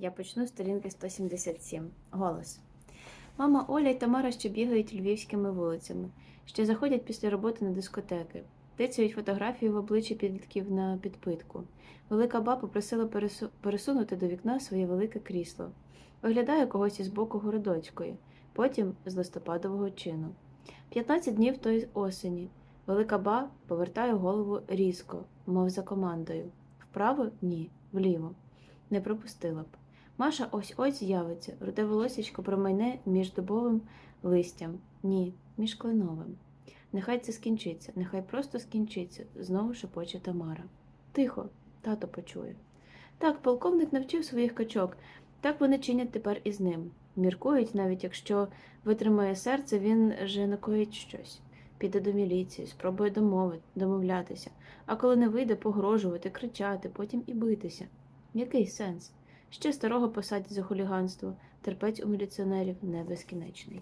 Я почну з сторінки 177. Голос. Мама Оля й Тамара ще бігають львівськими вулицями, ще заходять після роботи на дискотеки, тицяють фотографії в обличчі підлітків на підпитку. Велика ба попросила пересу- пересунути до вікна своє велике крісло. Виглядає когось із боку городоцької, потім з листопадового чину. 15 днів тої осені. Велика ба повертає голову різко, мов за командою. Вправо ні, вліво. Не пропустила б. Маша ось ось з'явиться, руде волосічко промайне між дубовим листям. Ні, між кленовим. Нехай це скінчиться, нехай просто скінчиться, знову шепоче Тамара. Тихо, тато почує. Так, полковник навчив своїх качок, так вони чинять тепер із ним. Міркують, навіть якщо витримає серце, він же накоїть щось. Піде до міліції, спробує домовити, домовлятися, а коли не вийде, погрожувати, кричати, потім і битися. Який сенс? Ще старого посадять за хуліганство, терпець у міліціонерів не безкінечний.